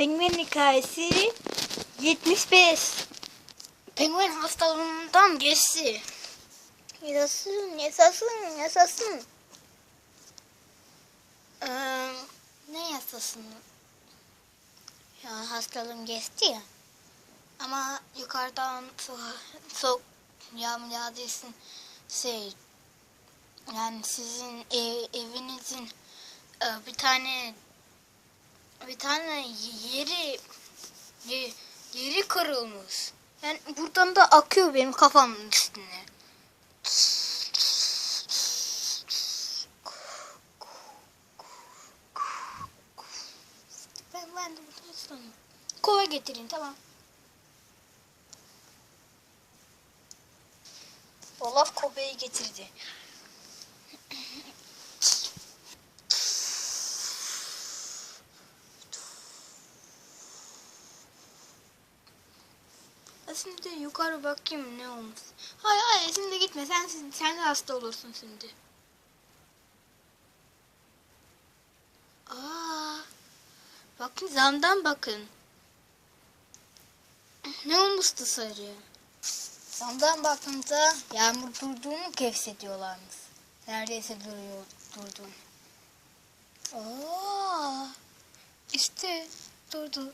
Penguen hikayesi 75. Penguen hastalığından geçti. Yaşasın, yaşasın, yaşasın. Ee, ne yasasın? Ya hastalığım geçti ya. Ama yukarıdan so soğuk yağmur yağdığı için şey yani sizin ev, evinizin bir tane bir tane yeri ye- yeri kırılmış. Yani buradan da akıyor benim kafamın üstüne. Ben, ben de burada ıslanıyorum. Kova getirin tamam. Olaf Kobe'yi getirdi. Şimdi yukarı bakayım ne olmuş. Hayır hayır şimdi gitme sen, sen de hasta olursun şimdi. Aa, bakın zamdan bakın. Ne olmuştu sarı? Zamdan bakınca yağmur durduğunu keşfediyorlarmış. Neredeyse duruyor, durdu. Aa, işte durdu.